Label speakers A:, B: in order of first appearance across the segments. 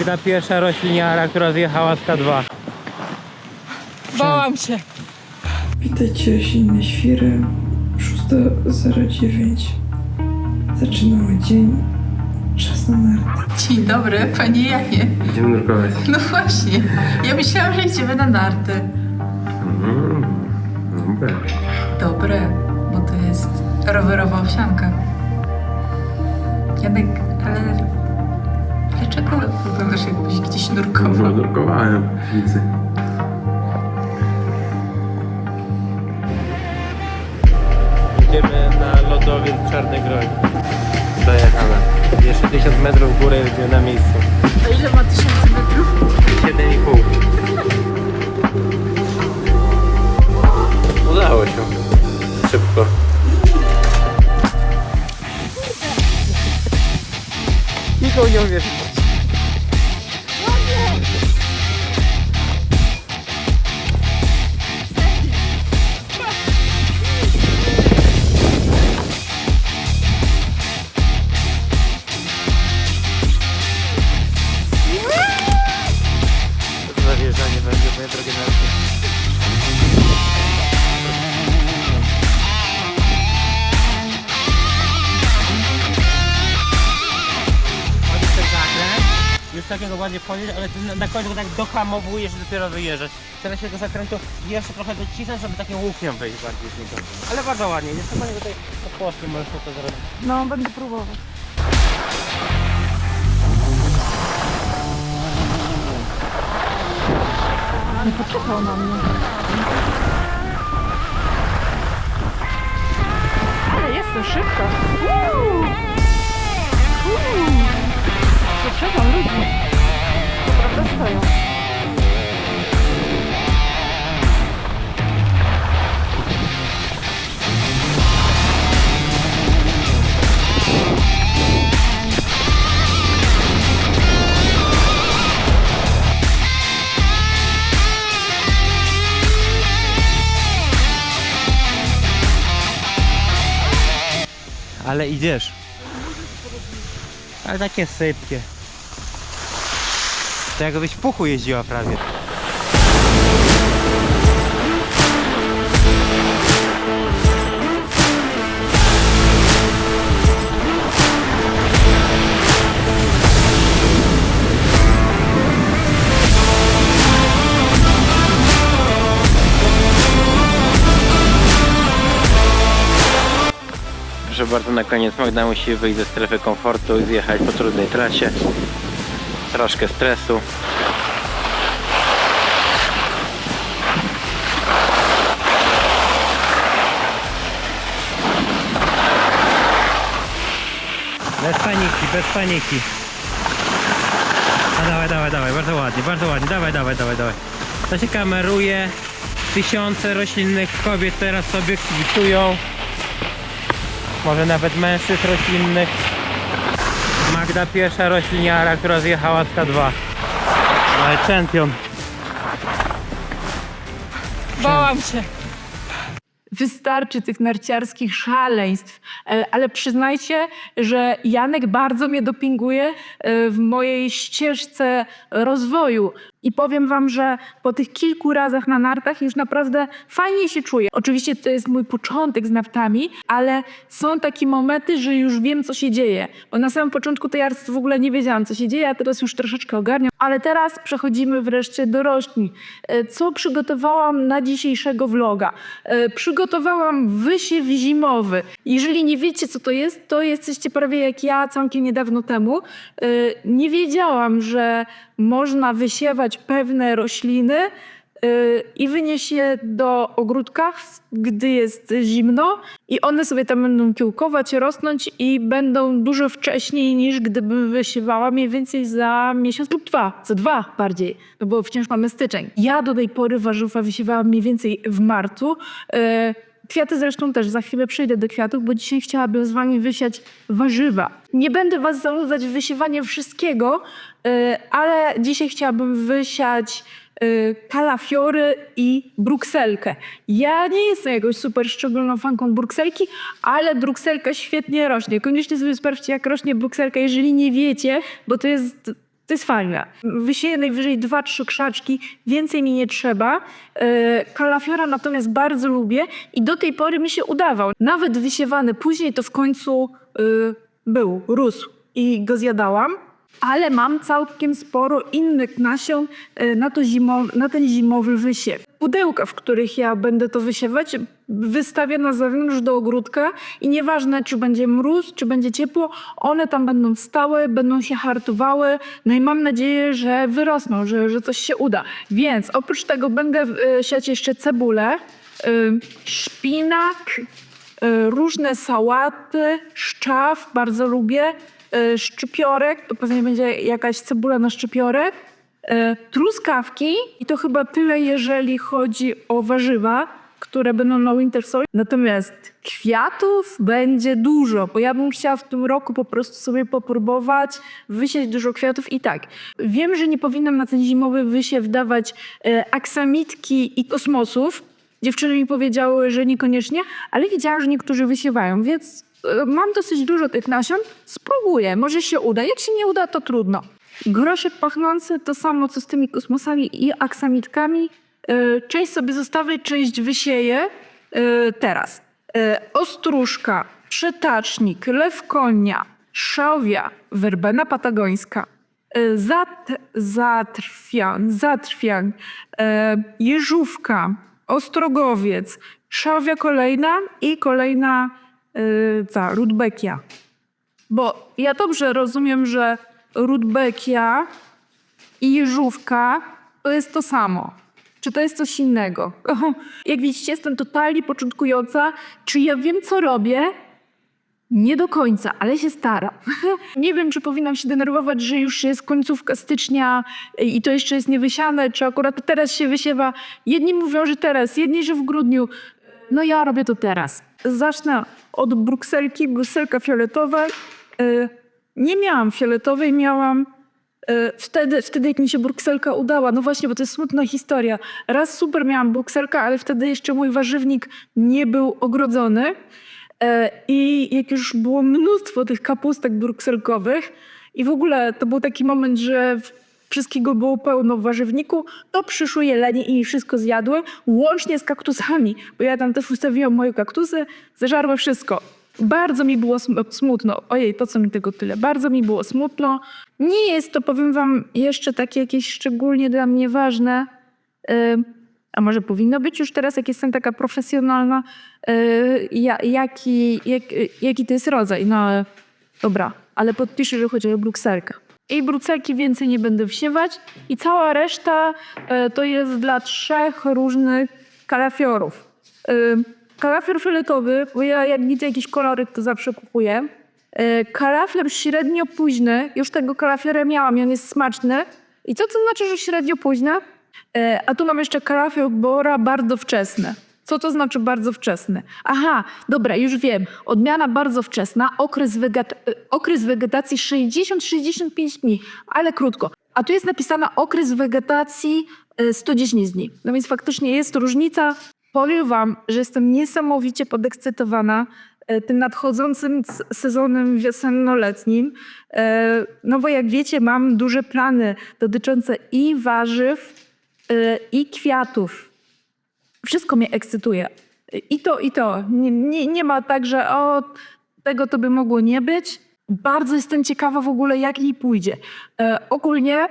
A: Magda pierwsza rośliniara, która zjechała z K2.
B: Bałam się.
C: Witajcie, silne świry. 6.09. Zaczynamy dzień. Czas na narty.
B: Dzień dobry, panie Janie.
A: Idziemy nurkować.
B: No właśnie, ja myślałam, że idziemy na narty.
A: Mm, dobra.
B: Dobre, bo to jest rowerowa owsianka. Janek, ale dlaczego wyglądasz jakbyś gdzieś nurkował?
A: nurkowałem w piwnicy. Idziemy na lodowiec Czarny Groń. Dojechane. Jeszcze 1000 metrów w górę i będziemy na miejscu.
B: A ile ma tysięcy metrów?
A: 7,5. Udało się. Szybko. Nikogo nie uwierzy. Będzie moje drogie ten zakręt, już takiego ładnie powiedzieć, ale ty na, na końcu go tak dohamowujesz i dopiero wyjeżdżać. Teraz się tego zakrętu jeszcze trochę docisnąć, żeby takim łukiem wejść bardziej z niego. Ale bardzo ładnie, nie trzeba tutaj po polsku możesz to zrobić.
B: No, będę próbował. Nie poczekał na mnie. Ale jest to szybko. Uuu. Uuu. Poprzedzam ludzi. To prawda stoją.
A: Ale idziesz. Ale takie sypkie. To jakbyś puchu jeździła prawie. Bardzo, na koniec Magda musi wyjść ze strefy komfortu i zjechać po trudnej trasie. Troszkę stresu. Bez paniki, bez paniki. A dawaj, dawaj, dawaj, bardzo ładnie, bardzo ładnie, dawaj, dawaj, dawaj, dawaj. To się kameruje. Tysiące roślinnych kobiet teraz sobie kibicują może nawet mężczyzn roślinnych. Magda pierwsza rośliniara, która zjechała z K2. Ale czempion.
B: Bałam się. Wystarczy tych narciarskich szaleństw, E, ale przyznajcie, że Janek bardzo mnie dopinguje e, w mojej ścieżce rozwoju. I powiem wam, że po tych kilku razach na nartach już naprawdę fajnie się czuję. Oczywiście to jest mój początek z nartami, ale są takie momenty, że już wiem, co się dzieje. Bo na samym początku tej arcy w ogóle nie wiedziałam, co się dzieje, a teraz już troszeczkę ogarniam. Ale teraz przechodzimy wreszcie do roślin. E, Co przygotowałam na dzisiejszego vloga? E, Przygotowałam wysiew zimowy. Jeżeli nie wiecie, co to jest, to jesteście prawie jak ja całkiem niedawno temu. E, Nie wiedziałam, że można wysiewać pewne rośliny y, i wynieść je do ogródka, gdy jest zimno i one sobie tam będą kiełkować, rosnąć i będą dużo wcześniej niż gdybym wysiewała mniej więcej za miesiąc lub dwa, za dwa bardziej, no bo wciąż mamy styczeń. Ja do tej pory warzywa wysiewałam mniej więcej w marcu. Kwiaty zresztą też, za chwilę przejdę do kwiatów, bo dzisiaj chciałabym z wami wysiać warzywa. Nie będę was zanudzać wysiewaniem wszystkiego, y, ale dzisiaj chciałabym wysiać y, kalafiory i brukselkę. Ja nie jestem jakąś super szczególną fanką brukselki, ale brukselka świetnie rośnie. Koniecznie sobie sprawdźcie, jak rośnie brukselka, jeżeli nie wiecie, bo to jest To jest fajne. Wysieję najwyżej dwa, trzy krzaczki, więcej mi nie trzeba. E, Kalafiora natomiast bardzo lubię i do tej pory mi się udawał. Nawet wysiewany później to w końcu e, był, rósł i go zjadałam. Ale mam całkiem sporo innych nasion e, na, zimo, na ten zimowy wysiew. Pudełka, w których ja będę to wysiewać, wystawię na zewnątrz do ogródka i nieważne, czy będzie mróz, czy będzie ciepło, one tam będą stałe, będą się hartowały. No i mam nadzieję, że wyrosną, że, że coś się uda. Więc oprócz tego będę e, siać jeszcze cebulę, e, szpinak, e, różne sałaty, szczaw, bardzo lubię, e, szczypiorek, to pewnie będzie jakaś cebula na szczypiorek, e, truskawki i to chyba tyle, jeżeli chodzi o warzywa, które będą na winter soil. Natomiast kwiatów będzie dużo, bo ja bym chciała w tym roku po prostu sobie popróbować wysiać dużo kwiatów i tak. Wiem, że nie powinnam na ten zimowy wysiew dawać e, aksamitki i kosmosów, Dziewczyny mi powiedziały, że niekoniecznie, ale widziałam, że niektórzy wysiewają, więc mam dosyć dużo tych nasion. Spróbuję, może się uda. Jak się nie uda, to trudno. Groszek pachnący to samo, co z tymi kosmosami i aksamitkami. E, Część sobie zostawię, część wysieję e, teraz. Ostróżka, przytacznik, lew konia, szałwia, werbena patagońska, zat, zatrwian, zatrwian, jeżówka, ostrogowiec, szałwia kolejna i kolejna y, ta, rudbekia. Bo ja dobrze rozumiem, że rudbekia i jeżówka to jest to samo. Czy to jest coś innego? Jak widzicie, jestem totalnie początkująca. Czy ja wiem, co robię? Nie do końca, ale się staram. nie wiem, czy powinnam się denerwować, że już jest końcówka stycznia i to jeszcze jest niewysiane, czy akurat teraz się wysiewa. Jedni mówią, że teraz, jedni, że w grudniu. No ja robię to teraz. Zacznę od brukselki, brukselka fioletowa. Y, Nie miałam fioletowej, miałam y, wtedy, wtedy, jak mi się brukselka udała. No właśnie, bo to jest smutna historia. Raz super miałam brukselkę, ale wtedy jeszcze mój warzywnik nie był ogrodzony. E, I jak już było mnóstwo tych kapustek brukselkowych i w ogóle to był taki moment, że wszystkiego było pełno w warzywniku, to przyszły jelenie i wszystko zjadły, łącznie z kaktusami, bo ja tam też ustawiłam moje kaktusy, zeżarły wszystko. Bardzo mi było sm- smutno. Ojej, to co mi tego tyle. Bardzo mi było smutno. Nie jest to, powiem wam, jeszcze takie jakieś szczególnie dla mnie ważne. Ym, a może powinno być już teraz, jak jestem taka profesjonalna, yy, ja, jaki, jak, jaki to jest rodzaj. No dobra, ale podpiszę, że chodzi o brukselkę. I brukselki więcej nie będę wsiewać i cała reszta yy, to jest dla trzech różnych kalafiorów. Yy, kalafior fioletowy, bo ja jak widzę jakiś koloryk, to zawsze kupuję. Yy, kalafior średnio późny, już tego kalafiora miałam i on jest smaczny. I co to znaczy, że średnio późny? E, A tu mam jeszcze kalafior bora bardzo wczesny. Co to znaczy bardzo wczesny? Aha, dobra, już wiem. Odmiana bardzo wczesna, okres, weget- e, okres wegetacji 60-65 dni, ale krótko. A tu jest napisana okres wegetacji e, 110 dni. No więc faktycznie jest różnica. Powiem wam, że jestem niesamowicie podekscytowana e, tym nadchodzącym sezonem wiosenno-letnim. No bo jak wiecie, mam duże plany dotyczące i warzyw, i kwiatów. Wszystko mnie ekscytuje. I to, i to. Nie, nie, nie ma tak, że o, tego to by mogło nie być. Bardzo jestem ciekawa w ogóle, jak jej pójdzie. E, ogólnie e,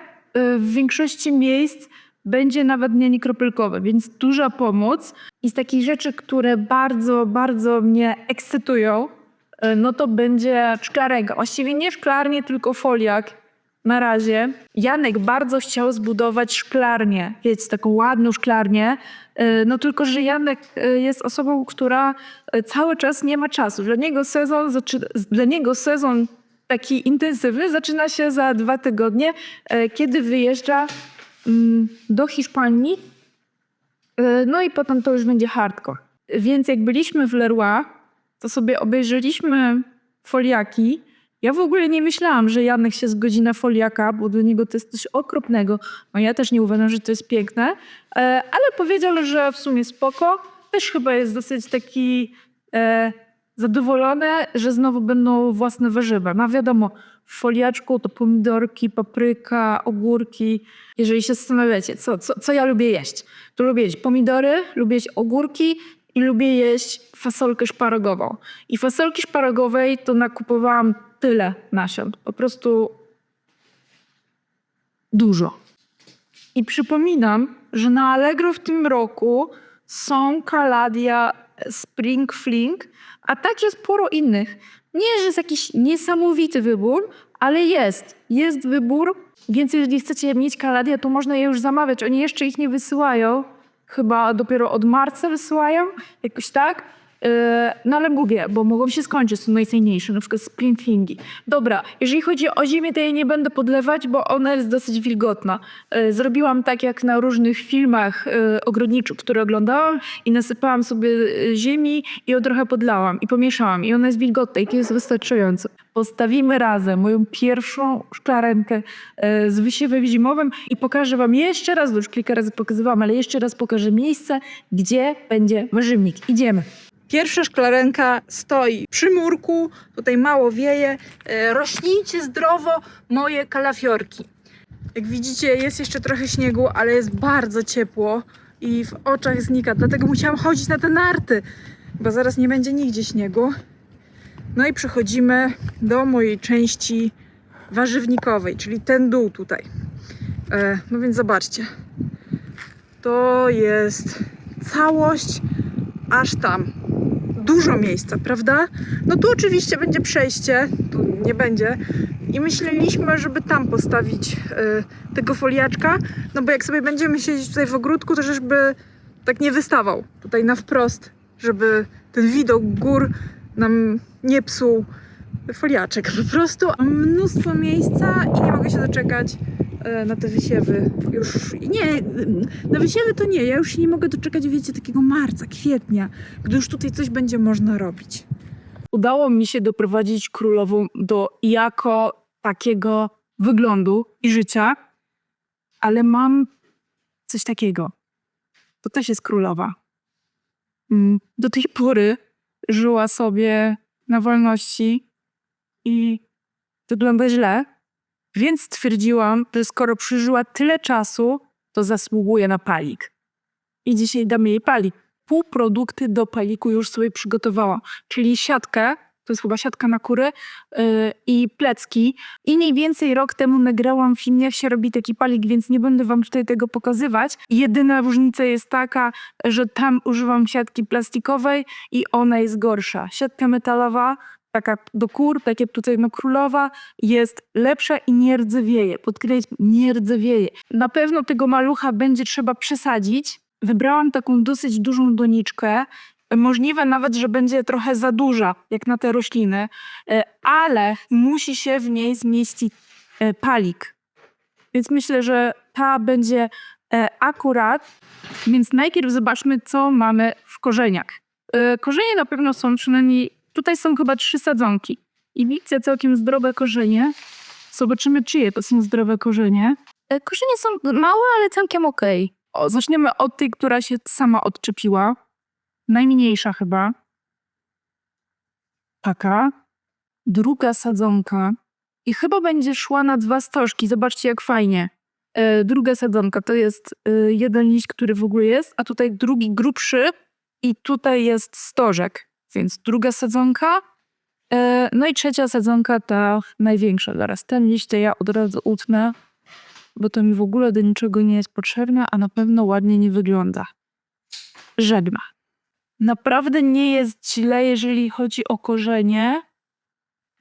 B: w większości miejsc będzie nawodnienie kropelkowe, więc duża pomoc. I z takich rzeczy, które bardzo, bardzo mnie ekscytują, e, no to będzie szklarega. Właściwie nie szklarnie, tylko foliak na razie. Janek bardzo chciał zbudować szklarnię, wiecie, taką ładną szklarnię. E, No tylko, że Janek e, jest osobą, która e, cały czas nie ma czasu. Dla niego sezon, dla niego sezon taki intensywny zaczyna się za dwa tygodnie, kiedy wyjeżdża mm, do Hiszpanii. No i potem to już będzie hardcore. Więc jak byliśmy w Leroy, to sobie obejrzeliśmy foliaki. Ja w ogóle nie myślałam, że Janek się zgodzi na foliaka, bo dla niego to jest coś okropnego. No ja też nie uważam, że to jest piękne, e, ale powiedział, że w sumie spoko. Też chyba jest dosyć taki e, zadowolone, że znowu będą własne warzywa. No wiadomo, w foliaczku to pomidorki, papryka, ogórki. Jeżeli się zastanawiacie, co, co, co ja lubię jeść, to lubię jeść pomidory, lubię jeść ogórki i lubię jeść fasolkę szparagową. I fasolki szparagowej to nakupowałam tyle nasion. Po prostu dużo. I przypominam, że na Allegro w tym roku są Kaladia Spring Fling, a także sporo innych. Nie, że jest jakiś niesamowity wybór, ale jest. Jest wybór, więc jeżeli chcecie mieć Kaladia, to można je już zamawiać. Oni jeszcze ich nie wysyłają. Chyba dopiero od marca wysyłają, jakoś tak. Yy, No ale mówię, bo mogą się skończyć, są najcenniejsze, na przykład Spring Flingi. Dobra, jeżeli chodzi o ziemię, to jej nie będę podlewać, bo ona jest dosyć wilgotna. Yy, Zrobiłam tak jak na różnych filmach yy, ogrodniczych, które oglądałam i nasypałam sobie ziemi i ją trochę podlałam i pomieszałam i ona jest wilgotna i to jest wystarczająco. Postawimy razem moją pierwszą szklarenkę z wysiewem zimowym i pokażę wam jeszcze raz, bo już kilka razy pokazywałam, ale jeszcze raz pokażę miejsce, gdzie będzie warzywnik. Idziemy. Pierwsza szklarenka stoi przy murku, tutaj mało wieje. E, Rośnijcie zdrowo moje kalafiorki. Jak widzicie, jest jeszcze trochę śniegu, ale jest bardzo ciepło i w oczach znika. Dlatego musiałam chodzić na te narty, bo zaraz nie będzie nigdzie śniegu. No i przechodzimy do mojej części warzywnikowej, czyli ten dół tutaj. E, No więc zobaczcie. To jest całość aż tam. Dużo miejsca, prawda? No tu oczywiście będzie przejście, tu nie będzie. I myśleliśmy, żeby tam postawić y, tego foliaczka, no bo jak sobie będziemy siedzieć tutaj w ogródku, to żeby tak nie wystawał tutaj na wprost, żeby ten widok gór nam nie psuł foliaczek. Po prostu mnóstwo miejsca i nie mogę się doczekać na te wysiewy. Już nie, na wysiewy to nie, ja już się nie mogę doczekać, wiecie, takiego marca, kwietnia, gdy już tutaj coś będzie można robić. Udało mi się doprowadzić królową do jako takiego wyglądu i życia, ale mam coś takiego. To też jest królowa. Mm, Do tej pory żyła sobie na wolności i wygląda źle, więc stwierdziłam, że skoro przeżyła tyle czasu, to zasługuje na palik. I dzisiaj damy jej palik. Półprodukty do paliku już sobie przygotowałam, czyli siatkę, to jest chyba siatka na kurę yy, i plecki. I mniej więcej rok temu nagrałam film, jak się robi taki palik, więc nie będę wam tutaj tego pokazywać. Jedyna różnica jest taka, że tam używam siatki plastikowej i ona jest gorsza. Siatka metalowa taka do kur, tak jak tutaj no królowa, jest lepsza i nie rdzewieje. Podkreślam, nie rdzewieje. Na pewno tego malucha będzie trzeba przesadzić. Wybrałam taką dosyć dużą doniczkę. Możliwe nawet, że będzie trochę za duża, jak na te rośliny, e, ale musi się w niej zmieścić e, palik. Więc myślę, że ta będzie e, akurat. Więc najpierw zobaczmy, co mamy w korzeniach. Korzenie na pewno są przynajmniej Tutaj są chyba trzy sadzonki. I widzę całkiem zdrowe korzenie. Zobaczymy, czyje to są zdrowe korzenie. E, Korzenie są małe, ale całkiem okej. O, zaczniemy od tej, która się sama odczepiła. Najmniejsza chyba. Taka. Druga sadzonka. I chyba będzie szła na dwa stożki. Zobaczcie, jak fajnie. E, druga sadzonka to jest e, jeden liść, który w ogóle jest, a tutaj drugi grubszy i tutaj jest stożek. Więc druga sadzonka. E, no i trzecia sadzonka, ta największa. Zaraz ten liść to ja od razu utnę, bo to mi w ogóle do niczego nie jest potrzebne, a na pewno ładnie nie wygląda. Żegna. Naprawdę nie jest źle, jeżeli chodzi o korzenie.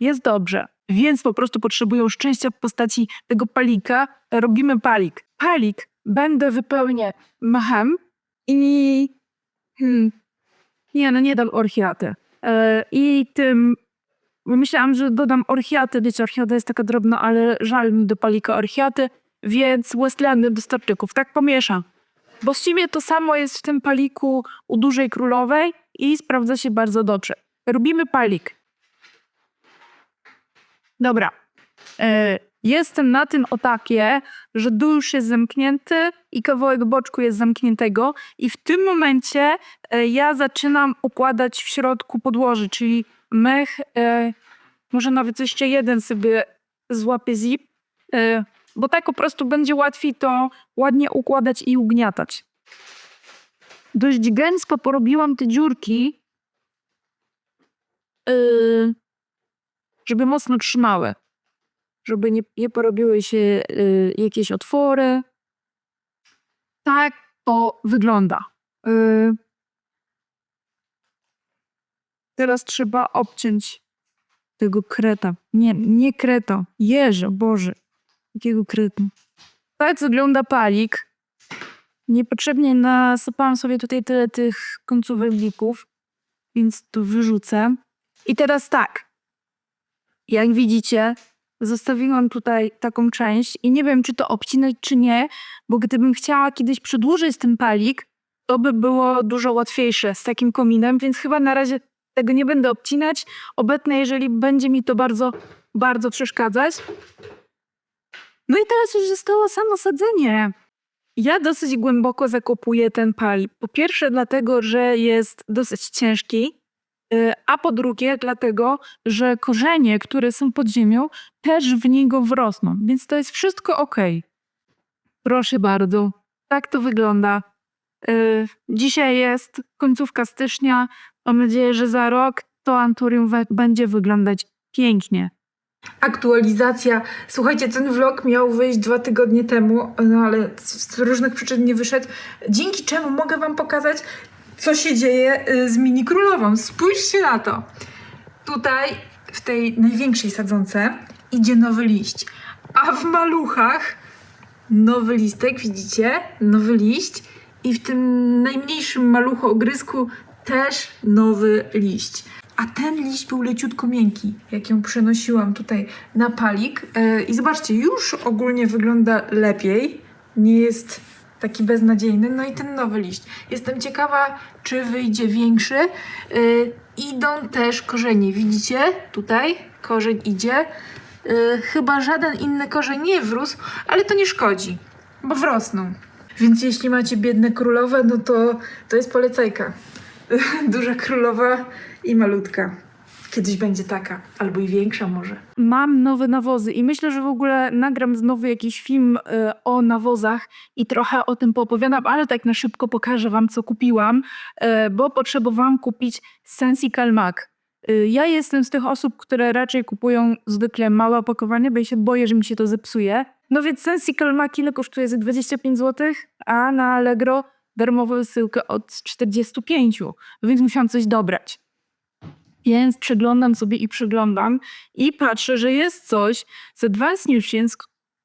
B: Jest dobrze. Więc po prostu potrzebują szczęścia w postaci tego palika. Robimy palik. Palik będę wypełniać machem i hmm, nie, no nie dam orchiaty. E, I tym myślałam, że dodam orchiaty. Wiecie, orchiata jest taka drobna, ale żal mi do palika orchiaty, więc Westlandy dostarczyków. Tak pomieszam. Właściwie to samo jest w tym paliku u dużej królowej i sprawdza się bardzo dobrze. Robimy palik. Dobra. E, Jestem na tym etapie, że dół już jest zamknięty i kawałek boczku jest zamkniętego i w tym momencie e, ja zaczynam układać w środku podłoży, czyli mech, e, może nawet jeszcze jeden sobie złapię zip, e, bo tak po prostu będzie łatwiej to ładnie układać i ugniatać. Dość gęsto porobiłam te dziurki, e, żeby mocno trzymały żeby nie, nie porobiły się y, jakieś otwory. Tak to wygląda. Y, teraz trzeba obciąć tego kreta. Nie, nie kreta. Jeże, Boże. Jakiego kreta. Tak wygląda palik. Niepotrzebnie nasypałam sobie tutaj tyle tych końcówek blików, więc to wyrzucę. I teraz tak. Jak widzicie, zostawiłam tutaj taką część i nie wiem, czy to obcinać, czy nie, bo gdybym chciała kiedyś przedłużyć ten palik, to by było dużo łatwiejsze z takim kominem, więc chyba na razie tego nie będę obcinać. Obecnie, jeżeli będzie mi to bardzo, bardzo przeszkadzać. No i teraz już zostało samo sadzenie. Ja dosyć głęboko zakopuję ten palik. Po pierwsze dlatego, że jest dosyć ciężki, a po drugie dlatego, że korzenie, które są pod ziemią, też w niego wrosną, więc to jest wszystko ok. Proszę bardzo, tak to wygląda. Y, Dzisiaj jest końcówka stycznia. Mam nadzieję, że za rok to anturium będzie wyglądać pięknie.
C: Aktualizacja. Słuchajcie, ten vlog miał wyjść dwa tygodnie temu, no ale z różnych przyczyn nie wyszedł. Dzięki czemu mogę Wam pokazać, co się dzieje y, z mini królową. Spójrzcie na to. Tutaj, w tej największej sadzonce, idzie nowy liść. A w maluchach nowy listek, widzicie? Nowy liść. I w tym najmniejszym maluchu ogrysku też nowy liść. A ten liść był leciutko miękki, jak ją przenosiłam tutaj na palik. E, I zobaczcie, już ogólnie wygląda lepiej. Nie jest taki beznadziejny. No i ten nowy liść. Jestem ciekawa, czy wyjdzie większy. E, Idą też korzenie. Widzicie? Tutaj korzeń idzie. E, Chyba żaden inny korzeń nie wrósł, ale to nie szkodzi, bo wrosną. Więc jeśli macie biedne królowe, no to to jest polecajka. Duża królowa i malutka. Kiedyś będzie taka, albo i większa może.
B: Mam nowe nawozy i myślę, że w ogóle nagram znowu jakiś film y, o nawozach i trochę o tym poopowiadam, ale tak na szybko pokażę wam, co kupiłam, y, bo potrzebowałam kupić Sensical Mac. Y, Ja jestem z tych osób, które raczej kupują zwykle małe opakowanie, bo ja się boję, że mi się to zepsuje. No więc Sensical Mac ile kosztuje? Za 25 zł, a na Allegro darmową wysyłkę od 45, więc musiałam coś dobrać. Więc przeglądam sobie i przeglądam i patrzę, że jest coś z Advanced Nutrients,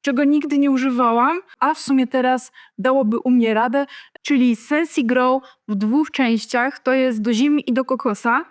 B: czego nigdy nie używałam, a w sumie teraz dałoby u mnie radę, czyli Sensi Grow w dwóch częściach, to jest do zimy i do kokosa.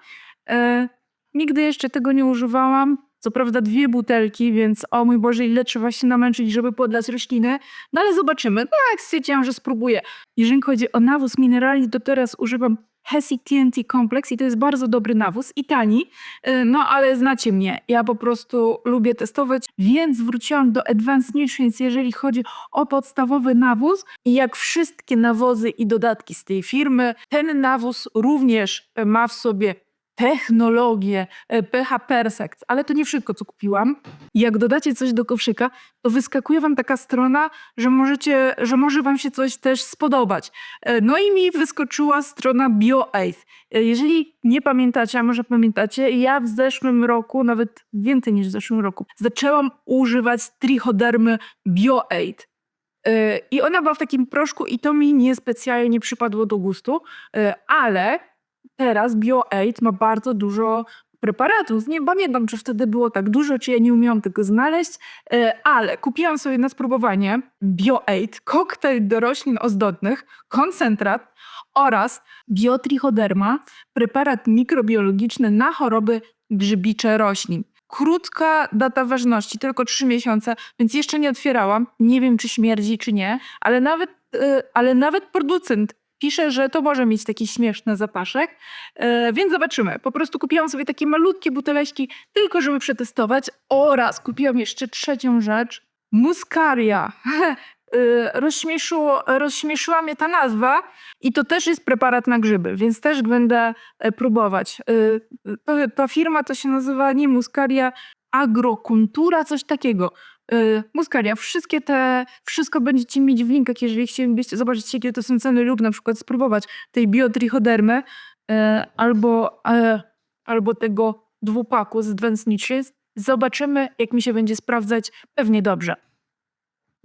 B: E, nigdy jeszcze tego nie używałam. Co prawda dwie butelki, więc o mój Boże, ile trzeba się namęczyć, żeby podlać rośliny. No ale zobaczymy. Tak, stwierdziłam, że spróbuję. Jeżeli chodzi o nawóz mineralny, to teraz używam Hesi TNT Complex i to jest bardzo dobry nawóz i tani. Y, No ale znacie mnie, ja po prostu lubię testować, więc wróciłam do Advanced Nutrients, jeżeli chodzi o podstawowy nawóz. I jak wszystkie nawozy i dodatki z tej firmy, ten nawóz również ma w sobie technologię e, pH Persect, ale to nie wszystko, co kupiłam. Jak dodacie coś do koszyka, to wyskakuje wam taka strona, że możecie, że może wam się coś też spodobać. E, No i mi wyskoczyła strona BioAid. E, Jeżeli nie pamiętacie, a może pamiętacie, ja w zeszłym roku, nawet więcej niż w zeszłym roku, zaczęłam używać trichodermy BioAid. I ona była w takim proszku i to mi niespecjalnie przypadło do gustu, ale teraz BioAid ma bardzo dużo preparatów. Nie pamiętam, czy wtedy było tak dużo, czy ja nie umiałam tego znaleźć, e, ale kupiłam sobie na spróbowanie BioAid, koktajl do roślin ozdobnych, koncentrat oraz biotrichoderma, preparat mikrobiologiczny na choroby grzybicze roślin. Krótka data ważności, tylko 3 miesiące, więc jeszcze nie otwierałam. Nie wiem, czy śmierdzi, czy nie, ale nawet, e, ale nawet producent pisze, że to może mieć taki śmieszny zapaszek, e, więc zobaczymy. Po prostu kupiłam sobie takie malutkie buteleczki, tylko żeby przetestować oraz kupiłam jeszcze trzecią rzecz, muskaria. E, Rozśmieszyło, rozśmieszyła mnie ta nazwa i to też jest preparat na grzyby, więc też będę e, próbować. E, ta firma to się nazywa nie muskaria, agrokultura, coś takiego. Y, Muskaria, wszystkie te, wszystko będziecie mieć w linkach, jeżeli chcielibyście zobaczyć, jakie to są ceny lub na przykład spróbować tej biotrichodermy y, albo, e, albo tego dwupaku z Advanced Nutrients. Zobaczymy, jak mi się będzie sprawdzać. Pewnie dobrze.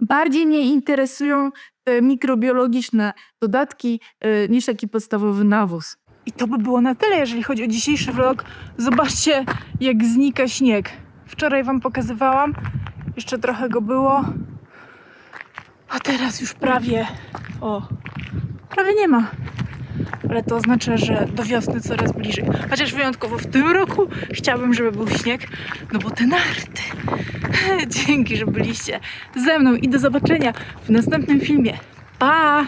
B: Bardziej mnie interesują te mikrobiologiczne dodatki y, niż taki podstawowy nawóz. I to by było na tyle, jeżeli chodzi o dzisiejszy vlog. Zobaczcie, jak znika śnieg. Wczoraj wam pokazywałam, jeszcze trochę go było, a teraz już prawie, o, prawie nie ma. Ale to oznacza, że do wiosny coraz bliżej. Chociaż wyjątkowo w tym roku chciałabym, żeby był śnieg, no bo te narty. Dzięki, że byliście ze mną i do zobaczenia w następnym filmie. Pa!